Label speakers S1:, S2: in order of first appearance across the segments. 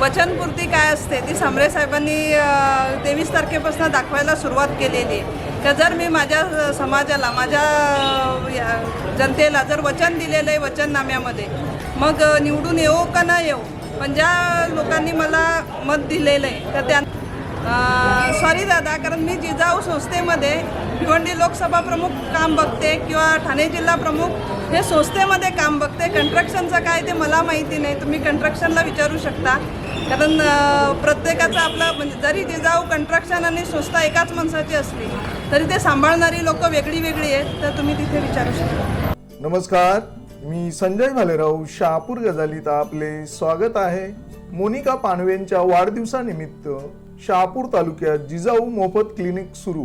S1: वचनपूर्ती काय असते ती समरे साहेबांनी तेवीस तारखेपासून दाखवायला सुरुवात केलेली आहे. तर जर मी माझ्या समाजाला माझ्या या- जनतेला जर वचन दिलेलं आहे वचननाम्यामध्ये मग निवडून येऊ का नाही येऊ पण ज्या लोकांनी मला मत दिलेलं आहे तर त्या सॉरी दादा कारण मी जिजाऊ संस्थेमध्ये भिवंडी लोकसभा प्रमुख काम बघते किंवा ठाणे जिल्हा प्रमुख हे संस्थेमध्ये काम बघते. कंट्रक्शनचं काय ते मला माहिती नाही. तुम्ही कंट्रक्शनला विचारू शकता. कारण प्रत्येकाचा आपला म्हणजे जरी जिजाऊ कंट्रक्शन आणि संस्था एकाच माणसाची असली तरी ते सांभाळणारी लोक वेगळी वेगळी आहेत तर तुम्ही तिथे विचारू शकता.
S2: नमस्कार मी संजय भालेराव शहापूर गजालीत आपले स्वागत आहे. मोनिका पानवेंच्या वाढदिवसानिमित्त शहापूर तालुक्यात जिजाऊ मोफत क्लिनिक सुरू.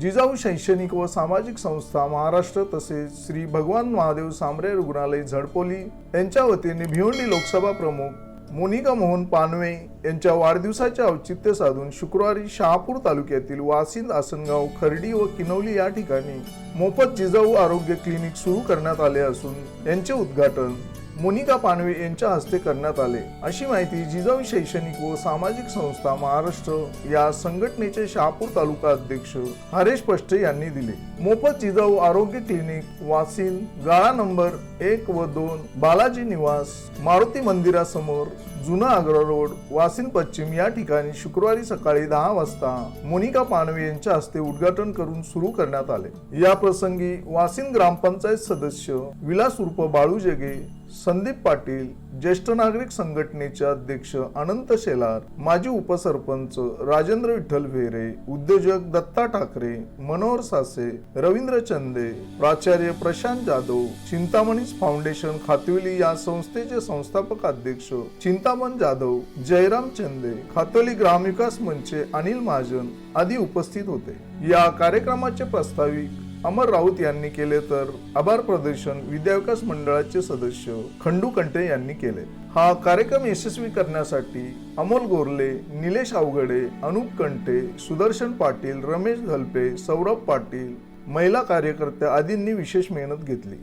S2: जिजाऊ शैक्षणिक व सामाजिक संस्था महाराष्ट्र तसेच श्री भगवान महादेव सांबरे रुग्णालय झडपोली. यांच्या वतीने भिवंडी लोकसभा प्रमुख मोनिका मोहन पानवे यांच्या वाढदिवसाचे औचित्य साधून शुक्रवारी शहापूर तालुक्यातील वासिंद आसनगाव खर्डी व किनवली या ठिकाणी मोफत जिजाऊ आरोग्य क्लिनिक सुरू करण्यात आले असून यांचे उद्घाटन मोनिका पानवे यांच्या हस्ते करण्यात आले. अशी माहिती जिजाऊ शैक्षणिक व सामाजिक संस्था महाराष्ट्र या संघटनेचे शहापूर तालुका अध्यक्ष हरेश पष्टे यांनी दिले. मोफत जिजाऊ आरोग्य क्लिनिक वासिन गाळा नंबर एक व दोन बालाजी निवास मारुती मंदिरासमोर जुना आग्रा रोड वासिन पश्चिम या ठिकाणी शुक्रवारी सकाळी दहा वाजता मोनिका पानवे यांच्या हस्ते उद्घाटन करून सुरू करण्यात आले. या प्रसंगी वासिन ग्रामपंचायत सदस्य विलास उर्फ बाळू जगे संदीप पाटील ज्येष्ठ नागरिक संघटनेचे अध्यक्ष अनंत शेलार माजी उपसरपंच राजेंद्र विठ्ठल भेरे उद्योजक दत्ता ठाकरे मनोहर सासे रवींद्र चंदे प्राचार्य प्रशांत जाधव चिंतामणीस फाउंडेशन खातवली या संस्थेचे संस्थापक अध्यक्ष चिंतामण जाधव जयराम चंदे खातोली ग्रामविकास मंचे अनिल महाजन आदी उपस्थित होते. या कार्यक्रमाचे प्रस्ताविक अमर राऊत यांनी केले तर आभार प्रदर्शन विद्याविकास मंडळाचे सदस्य खंडू कंटे यांनी केले. हा कार्यक्रम यशस्वी करण्यासाठी अमोल गोरले निलेश अवघडे अनुप कंटे सुदर्शन पाटील रमेश घलपे सौरभ पाटील महिला कार्यकर्त्या आदींनी विशेष मेहनत घेतली.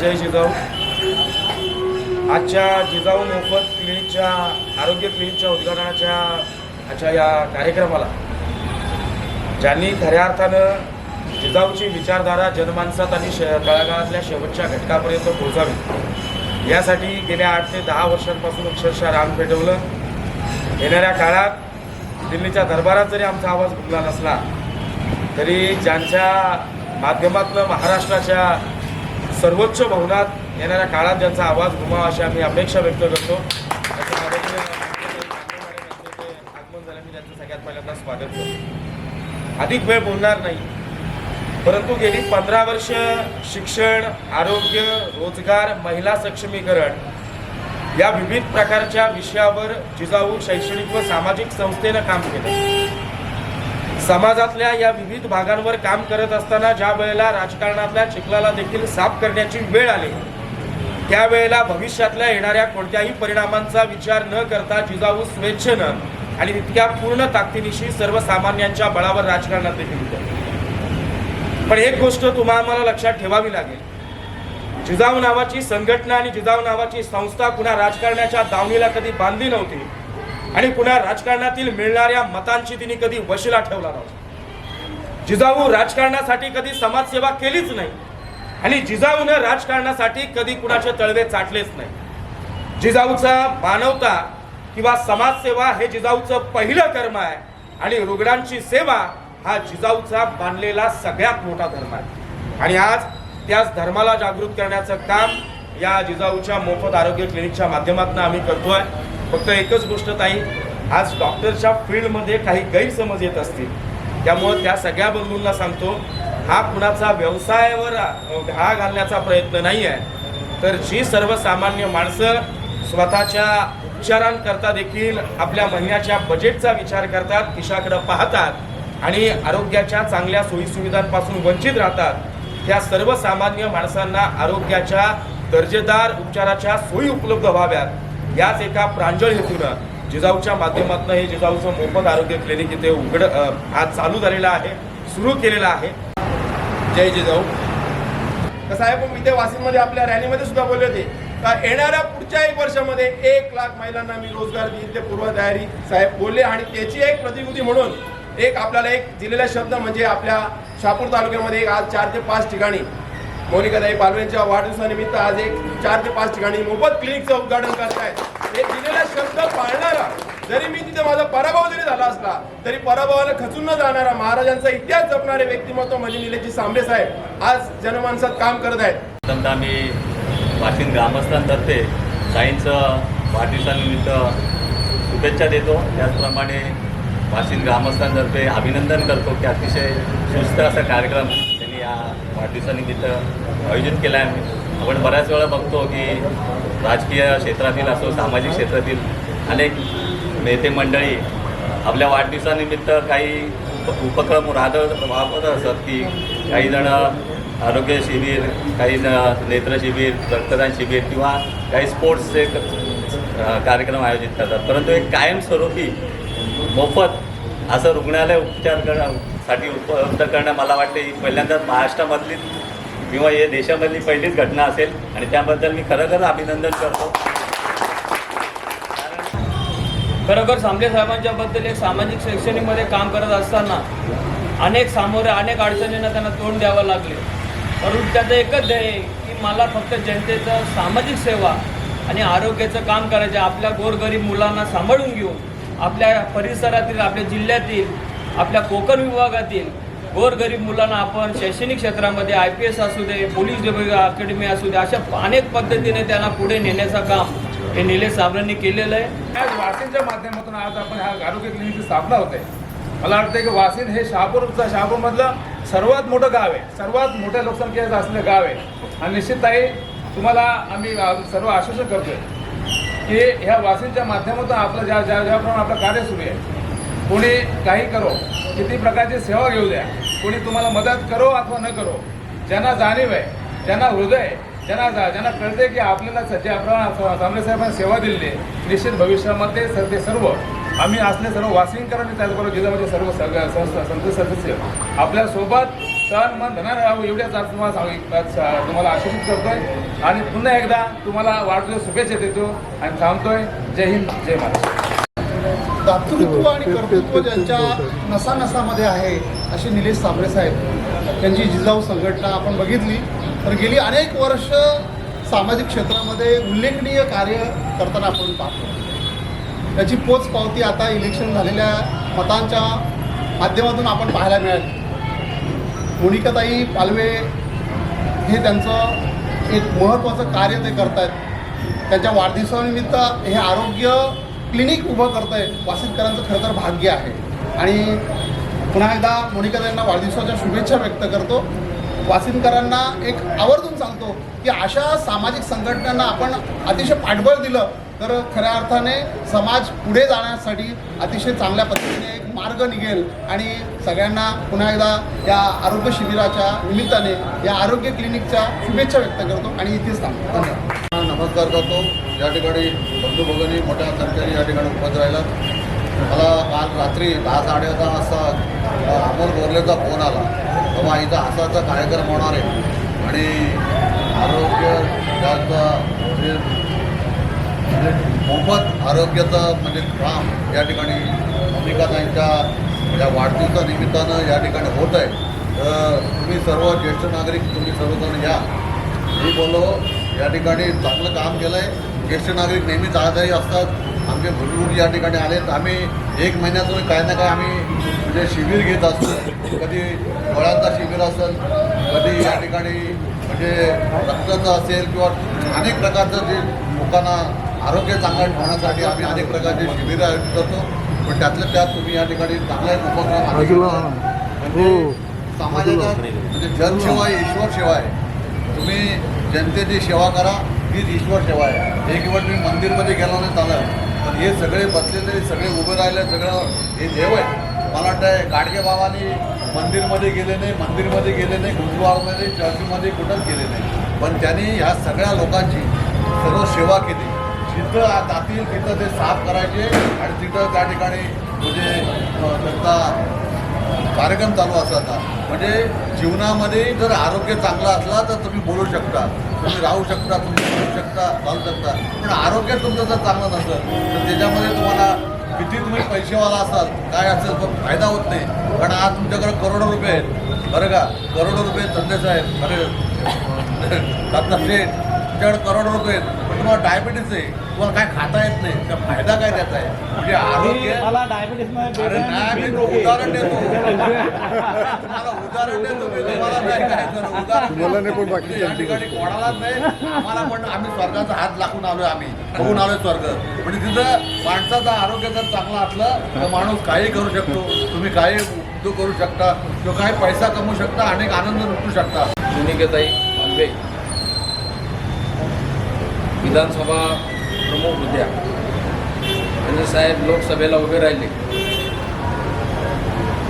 S3: जय जिजाऊ आजच्या जिजाऊ मोफत क्लिनिकच्या आरोग्य क्लिनिकच्या उद्घाटनाच्या आजच्या या कार्यक्रमाला ज्यांनी खऱ्या अर्थानं जिजाऊची विचारधारा जनमानसात आणि श तळागाळातल्या शेवटच्या घटकापर्यंत पोहोचावी यासाठी गेल्या आठ ते दहा वर्षांपासून अक्षरशः रान पेटवलं. येणाऱ्या काळात दिल्लीच्या दरबारात जरी आमचा आवाज घुमला नसला तरी ज्यांच्या माध्यमातून महाराष्ट्राच्या सर्वोच्च भवनात येणाऱ्या काळात ज्यांचा आवाज घुमावा अशी आम्ही अपेक्षा व्यक्त करतो त्याच्या आदरणीय आगमन झालं मी त्यांचं सगळ्यात पहिल्यांदा स्वागत करतो. अधिक वेळ बोलणार नाही. परंतु गेली पंधरा वर्ष शिक्षण आरोग्य रोजगार महिला सक्षमीकरण या विविध प्रकारच्या विषयावर जिजाऊ शैक्षणिक व सामाजिक संस्थेनं काम केलं. समाजातल्या या विविध भागांवर काम करत असताना ज्या वेळेला राजकारणातल्या चिखलाला देखील साफ करण्याची वेळ आली त्यावेळेला भविष्यातल्या येणाऱ्या कोणत्याही परिणामांचा विचार न करता जिजाऊ स्वेच्छेनं आणि तितक्या पूर्ण ताकदीनिशी सर्वसामान्यांच्या बळावर राजकारणात देखील उतरले. पण एक गोष्ट तुम्हाला लक्षात ठेवावी लागेल. जिजाऊ नावाची संघटना आणि जिजाऊ नावाची संस्था कुणा राजकारणाच्या दावणीला कधी बांधली नव्हती आणि कुणा राजकारणातील मिळणाऱ्या मतांची तिने कधी वशिला ठेवला नव्हता. जिजाऊ राजकारणासाठी कधी समाजसेवा केलीच नाही आणि जिजाऊनं राजकारणासाठी कधी कुणाचे तळवे चाटलेच नाही. जिजाऊचा मानवता किंवा समाजसेवा हे जिजाऊचं पहिलं कर्म आहे. आणि रुग्णांची सेवा हा जिजाऊचा बांधलेला सगळ्यात मोठा धर्म आहे. आणि आज त्याच धर्माला जागृत करण्याचं काम या जिजाऊच्या मोफत आरोग्य क्लिनिकच्या माध्यमातून आम्ही करतोय. फक्त एकच गोष्ट ताई आज डॉक्टरच्या फील्डमध्ये काही गैरसमज येत असतील. त्यामुळं त्या सगळ्या बंधूंना सांगतो हा कुणाचा व्यवसायावर घा घालण्याचा प्रयत्न नाही आहे तर जी सर्वसामान्य माणसं स्वतःच्या उपचारांकरता देखील आपल्या महिन्याच्या बजेटचा विचार करतात खिशाकडे पाहतात आणि आरोग्याच्या चांगल्या सोयीसुविधांपासून वंचित राहतात. त्या सर्वसामान्य माणसांना आरोग्याच्या दर्जेदार उपचाराच्या सोयी उपलब्ध व्हाव्यात. याच एका प्रांजळ हेतूनं जिजाऊच्या माध्यमातून हे जिजाऊचं मोफत आरोग्य क्लिनिक इथे उघड आज चालू झालेलं आहे सुरू केलेलं आहे. जय जिजाऊ.
S4: तर साहेब मी ते वाशिममध्ये आपल्या रॅलीमध्ये सुद्धा बोलले होते. का येणाऱ्या पुढच्या एक वर्षामध्ये एक लाख महिलांना मी रोजगार देईल ते पूर्वतयारी साहेब बोलले. आणि त्याची एक प्रतिकृती म्हणून एक आपल्याला एक दिलेला शब्द म्हणजे आपल्या शापूर तालुक्यामध्ये एक आज चार ते पाच ठिकाणी मोनिकाताई पालवेंच्या वाढदिवसानिमित्त आज एक चार ते पाच ठिकाणी मोफत क्लिनिकचं उद्घाटन करतायत. हे दिलेला शब्द पाळणारा जरी मी तिथे माझा पराभव जरी झाला असला तरी पराभवाला खचून न जाणारा महाराजांचा इतिहास जपणारे व्यक्तिमत्व म्हणजे निलेशजी सांबे साहेब आज जनमानसात काम करत आहेत.
S5: आम्ही वाशिम ग्रामस्थांतर्फे साईंचं वाढदिवसानिमित्त शुभेच्छा देतो. त्याचप्रमाणे वाशिम ग्रामस्थांतर्फे अभिनंदन करतो की अतिशय सुस्त असा कार्यक्रम त्यांनी या वाढदिवसानिमित्त आयोजित केला आहे आपण बऱ्याच वेळा बघतो की राजकीय क्षेत्रातील असो सामाजिक क्षेत्रातील अनेक नेते मंडळी आपल्या वाढदिवसानिमित्त काही उपक्रम राहत वापरत असतात की काहीजणं आरोग्य शिबिर काही नेत्र शिबिर रक्तदान शिबिर किंवा काही स्पोर्ट्सचे कार्यक्रम आयोजित करतात. परंतु एक कायमस्वरूपी मोफत असं रुग्णालय उपचार करण्यासाठी उपलब्ध करणं मला वाटते ही पहिल्यांदाच महाराष्ट्रामधली किंवा हे देशामधली पहिलीच घटना असेल आणि त्याबद्दल मी खरोखर अभिनंदन करतो.
S6: खरोखर सामले साहेबांच्याबद्दल एक सामाजिक शैक्षणिकमध्ये काम करत असताना अनेक सामोरे अनेक अडचणींना त्यांना तोंड द्यावं लागले. परंतु त्याचं एकच ध्येय की मला फक्त जनतेचं सामाजिक सेवा आणि आरोग्याचं काम करायचं आहे. आपल्या गोरगरीब मुलांना सांभाळून घेऊन आपल्या परिसरातील आपल्या जिल्ह्यातील आपल्या कोकण विभागातील गोरगरीब मुलांना आपण शैक्षणिक क्षेत्रामध्ये आय पी एस असू दे पोलीस अकॅडमी असू दे अशा अनेक पद्धतीने त्यांना पुढे नेण्याचं काम हे निलेश साबरांनी केलेलं आहे
S7: आज वासिनच्या माध्यमातून आज आपण ह्या आरोग्य क्लिनिकची स्थापना होते मला वाटतं की वासिन हे शहापूरचा शहापूरमधलं सर्वात मोठं गाव आहे. सर्वात मोठ्या लोकसंख्येचं असलेलं गाव आहे. आणि निश्चितताही तुम्हाला आम्ही सर्व आश्वासन करतोय की ह्या वासींच्या माध्यमातून आपलं ज्या ज्या ज्याप्रमाणे आपलं कार्य सुरू आहे कोणी काही करो किती प्रकारची सेवा घेऊ द्या कोणी तुम्हाला मदत करो अथवा न करो ज्यांना जाणीव आहे ज्यांना हृदय आहे, ज्यांना ज्यांना कळते की आपल्याला सध्या ज्याप्रमाणे सामने सेवा दिलेली आहे निश्चित भविष्यामध्ये सर ते सर्व आम्ही असले सर्व वासिंगकरांनी त्याचबरोबर जिल्ह्यामध्ये सर्व सगळ्या संस्था संत सदस्य आपल्यासोबत तन मन धनार राहू एवढ्याच आज तुम्हाला सांग तुम्हाला आश्वासित करतोय. आणि पुन्हा एकदा तुम्हाला वाढदिवस शुभेच्छा देतो आणि थांबतोय. जय हिंद जय महाराष्ट्र.
S8: दातृत्व आणि कर्तृत्व ज्यांच्या नसानसामध्ये आहे असे निलेश साबळे साहेब त्यांची जिजाऊ संघटना आपण बघितली. तर गेली अनेक वर्ष सामाजिक क्षेत्रामध्ये उल्लेखनीय कार्य करताना आपण पाहतो. त्याची पोच पावती आता इलेक्शन झालेल्या मतांच्या माध्यमातून आपण पाहायला मिळाली. मोनिकाताई पालवे हे त्यांचं एक महत्त्वाचं कार्य ते करत आहेत त्यांच्या वाढदिवसानिमित्त हे आरोग्य क्लिनिक उभं करत आहे वासितकरांचं खरं तर भाग्य आहे. आणि पुन्हा एकदा मोनिकाताईंना वाढदिवसाच्या शुभेच्छा व्यक्त करतो. वासिनकरांना एक आवर्जून सांगतो की अशा सामाजिक संघटनांना आपण अतिशय पाठबळ दिलं तर खऱ्या अर्थाने समाज पुढे जाण्यासाठी अतिशय चांगल्या पद्धतीने एक मार्ग निघेल. आणि सगळ्यांना पुन्हा एकदा या आरोग्य शिबिराच्या निमित्ताने या आरोग्य क्लिनिकच्या शुभेच्छा व्यक्त करतो आणि इथेच थांबतो. धन्यवाद.
S9: नमस्कार करतो. या ठिकाणी बंधू मोठ्या संख्येने या ठिकाणी उपस्थित राहिला मला काल रात्री दहा साडे दहा वाजता अमोल बोरलेचा फोन आला. बाबा इथं असाचा कार्यक्रम होणार आहे. आणि आरोग्य म्हणजे म्हणजे मोफत आरोग्याचं म्हणजे काम या ठिकाणी भूमिकाताईंच्या या वाढदिवसा निमित्तानं या ठिकाणी होत आहे. तर तुम्ही सर्व ज्येष्ठ नागरिक तुम्ही सर्वजण या. मी बोललो या ठिकाणी चांगलं काम केलं आहे ज्येष्ठ नागरिक नेहमीच आजही असतात. आमचे बुजुर्ग या ठिकाणी आलेत. आम्ही एक महिन्यातून काही ना काही आम्ही म्हणजे शिबिर घेत असतो कधी डोळ्यांचा शिबिर असेल कधी या ठिकाणी म्हणजे रक्ताचं असेल किंवा अनेक प्रकारचं जे लोकांना आरोग्य चांगलं ठेवण्यासाठी आम्ही अनेक प्रकारचे शिबिर आयोजित करतो. पण त्यातल्या त्यात तुम्ही या ठिकाणी चांगला एक उपक्रम. म्हणजे समाजाचा म्हणजे जनसेवा ही ईश्वर सेवा आहे. तुम्ही जनतेची सेवा करा हीच ईश्वर सेवा आहे. एक वेळ तुम्ही मंदिरमध्ये गेला नाही चालत. पण हे सगळे बसलेले सगळे उभे राहिले सगळं हे देव आहे. मला वाटतं गाडगे बाबांनी मंदिरमध्ये गेले नाही मंदिरमध्ये गेले नाही गुरुद्वारमध्ये चर्चमध्ये कुठंच गेले नाही. पण त्यांनी ह्या सगळ्या लोकांची सर्व सेवा केली. जिथं जातील तिथं ते साफ करायचे आणि तिथं त्या ठिकाणी म्हणजे त्यांचा कार्यक्रम चालू असतात म्हणजे जीवनामध्ये जर आरोग्य चांगलं असला तर तुम्ही बोलू शकता. तुम्ही राहू शकता तुम्ही बोलू शकता चालू शकता. पण आरोग्य तुमचं जर चांगलं नसेल तर त्याच्यामध्ये तुम्हाला किती तुम्ही पैसेवाला असाल काय असेल पण फायदा होत नाही. कारण आज तुमच्याकडे करोडो रुपये आहेत. बरं का? करोडो रुपये धंदे साहेब. अरे रत्ना शेठ तुमच्याकडे करोडो रुपये आहेत. पण तुम्हाला डायबिटीस आहे. तुम्हाला काय खाता येत नाही. तर फायदा काय त्याचा आहे? म्हणजे आरोग्य अरे नाही मी तो उदाहरण देतो. तुम्हाला उदाहरण देतो. मी तुम्हाला नाही काय तर उदाहरण
S2: नाही पण. बाकी
S9: या ठिकाणी कोणालाच नाही. आम्हाला पण आम्ही स्वर्गाचा हात लागून आलोय आम्ही. बघून आलोय स्वर्ग. म्हणजे तिथं माणसाचं आरोग्य जर चांगलं असलं तर माणूस काही करू शकतो. तुम्ही काही उद्योग करू शकता किंवा काही पैसा कमवू शकता अनेक आनंद लुटू शकता.
S10: सुनिकेताई मालवे विधानसभा प्रमुख होत्या. त्यांना साहेब लोकसभेला उभे राहिले.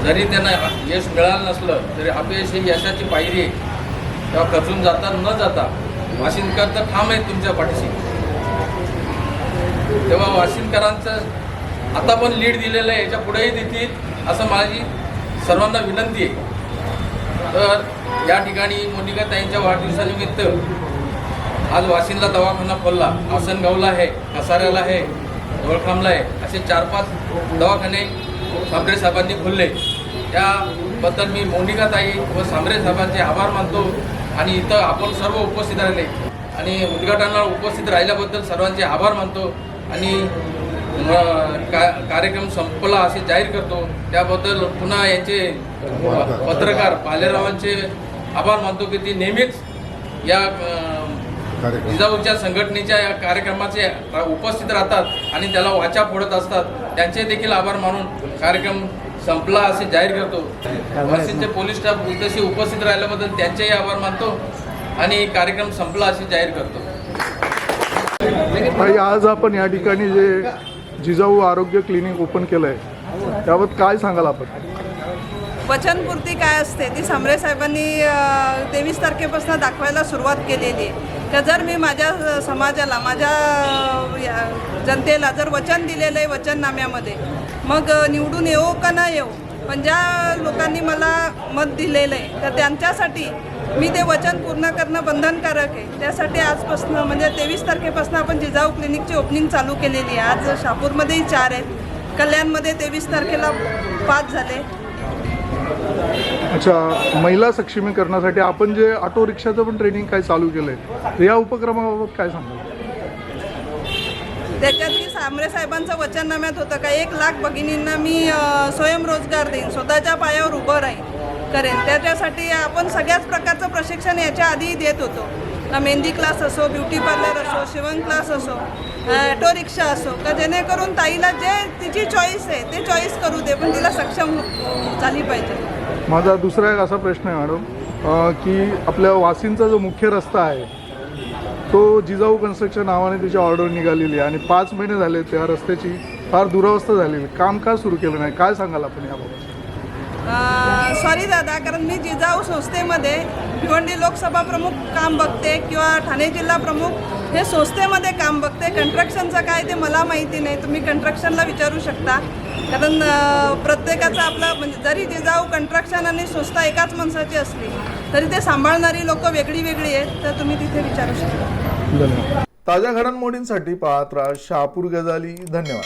S10: जरी त्यांना यश मिळालं नसलं तरी अपयश ही यशाची पायरी आहे. तेव्हा खचून जाता न जाता वाशिंदकर तर ठाम आहेत तुमच्या पाठीशी. तेव्हा वाशिंदकरांचं आता पण लीड दिलेलं आहे याच्या पुढेही देतील असं माझी सर्वांना विनंती आहे. तर या ठिकाणी मोनिकाताईंच्या वाढदिवसानिमित्त आज वाशिंदला दवाखाना खोलला. आसनगावला आहे कसाऱ्याला आहे ढोळखामला आहे. असे चार पाच दवाखाने सांबरे साहेबांनी खोलले. त्याबद्दल मी मोनिकाताई व सांबरे साहेबांचे आभार मानतो आणि इथं आपण सर्व उपस्थित राहिले. आणि उद्घाटनाला उपस्थित राहिल्याबद्दल सर्वांचे आभार मानतो आणि का कार्यक्रम संपला असे जाहीर करतो. त्याबद्दल पुन्हा यांचे पत्रकार पालेरावांचे आभार मानतो की ती नेहमीच या जिजाऊच्या संघटनेच्या या कार्यक्रमाचे उपस्थित राहतात आणि त्याला वाचा फोडत असतात. त्यांचे देखील आभार मानून कार्यक्रम संपला असे जाहीर करतो. वाशिमचे पोलीस स्टाफ इथंशी उपस्थित राहिल्याबद्दल त्यांचेही आभार मानतो आणि कार्यक्रम संपला असे जाहीर करतो.
S2: आज आपण या ठिकाणी जे जिजाऊ आरोग्य क्लिनिक ओपन केलं आहे त्याबाबत काय सांगाल आपण?
S1: वचनपूर्ती काय असते ती सांबरे साहेबांनी तेवीस तारखेपासून दाखवायला सुरुवात केलेली आहे. का जर मी माझ्या समाजाला माझ्या या- जनतेला जर वचन दिलेलं आहे वचननाम्यामध्ये मग निवडून येऊ का नाही येऊ पण ज्या लोकांनी मला मत दिलेलं आहे तर त्यांच्यासाठी मी ते वचन पूर्ण करणं बंधनकारक आहे. त्यासाठी आजपासून म्हणजे तेवीस तारखेपासून आपण जिजाऊ क्लिनिकची ओपनिंग चालू केलेली आहे. आज शापूरमध्येही चार आहेत. कल्याणमध्ये तेवीस तारखेला पाच झाले.
S2: अच्छा महिला सक्षमीकरणासाठी आपण जे ऑटो रिक्षाचं पण ट्रेनिंग काय चालू केलं आहे या उपक्रमाबाबत काय सांगाल?
S1: त्याच्यात सामरे साहेबांचं वचननाम्यात होतं का? एक लाख भगिनींना मी स्वयंरोजगार देईन स्वतःच्या पायावर उभं राहीन करेन. त्याच्यासाठी आपण सगळ्याच प्रकारचं प्रशिक्षण याच्या आधी देत होतो. ना मेहंदी क्लास असो ब्युटी पार्लर असो शिवण क्लास असो ऑटो रिक्षा असो का जेणेकरून ताईला जे तिची चॉईस आहे ते चॉईस करू दे पण तिला सक्षम झाली पाहिजे.
S2: माझा दुसरा एक असा प्रश्न आहे मॅडम. की आपल्या वासिंचा जो मुख्य रस्ता आहे तो जिजाऊ कन्स्ट्रक्शन नावाने त्याची ऑर्डर निघालेली आहे आणि पाच महिने झाले त्या रस्त्याची फार दुरावस्था झालेली आहे. काम का सुरू केलं नाही. काय सांगाल आपण याबाबत?
S1: सॉरी दादा कारण मी जिजाऊ संस्थेमध्ये भिवंडी लोकसभा प्रमुख काम बघते किंवा ठाणे जिल्हा प्रमुख हे संस्थेमध्ये काम बघते. कंट्रक्शनचं काय ते मला माहिती नाही तुम्ही कंट्रक्शनला विचारू शकता. कारण प्रत्येकाचं आपलं म्हणजे जरी जिजाऊ कंट्रक्शन आणि संस्था एकाच माणसाची असली तरी ते सांभाळणारी लोक वेगळी वेगळी आहेत तर तुम्ही तिथे विचारू शकता.
S2: ताज्या घडामोडींसाठी पाहत राहा शहापूर गजाली. धन्यवाद.